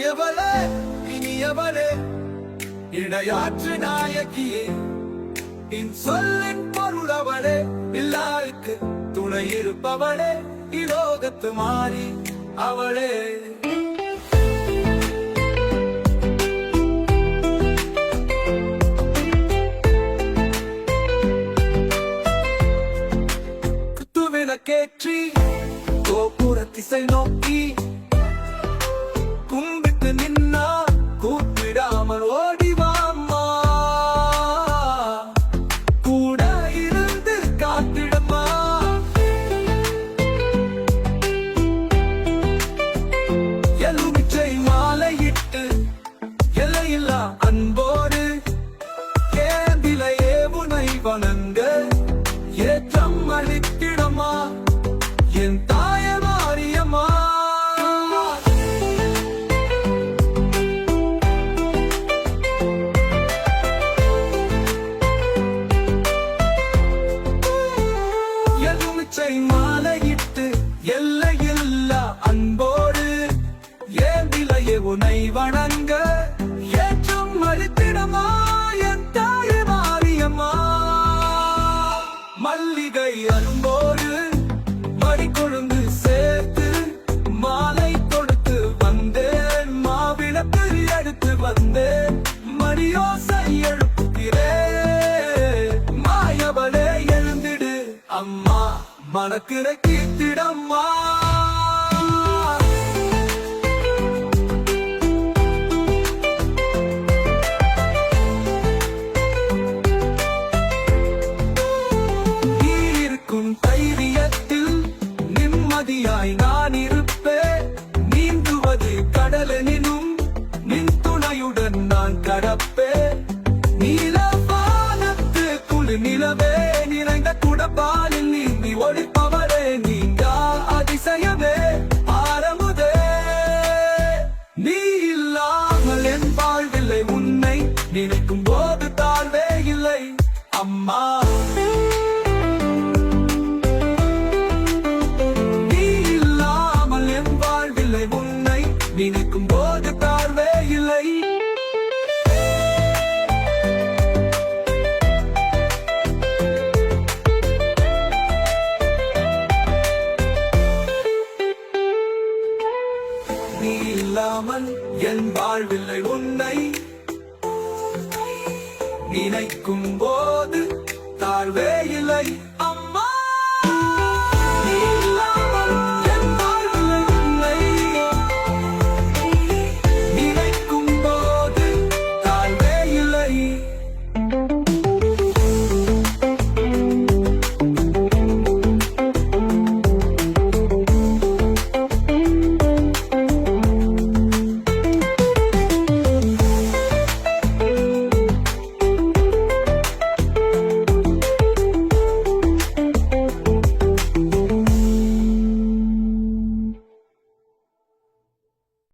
மாயவளே இடையாற்று நாயகியே. என் சொல்லின் பொருள் அவளே எல்லாருக்கு துணை இருப்பவளே இலோகத்து மாறி அவளே. கேற்றி கோபுரத்திசை நோக்கி Dünyanın மல்லிகை அன்போடு மடிக்கொழுந்து சேர்த்து மாலை கொடுத்து வந்தேன். மாவிளக்கு எடுத்து வந்தேன். மணியோசை எழுப்புகிறே. மாயவளே எழுந்திடு அம்மா. மனக்கிற கீர்த்திடம்மா. நான் கடப்பேன் நீலவானத்து குழு நிலவே. நிறைந்த குடபாலில் நீந்தி ஒழிப்பவரே நீங்க அதிசயமே. ஆரம்புதே. நீ இல்லாமல் என் வாழ்வில்லை உன்னை. நினைக்கும் போது தாழ்வே இல்லை. அம்மா. இல்லாமல் என் வாழ்வில்லை உன்னை நினைக்கும் போது தாழ்வே இல்லை.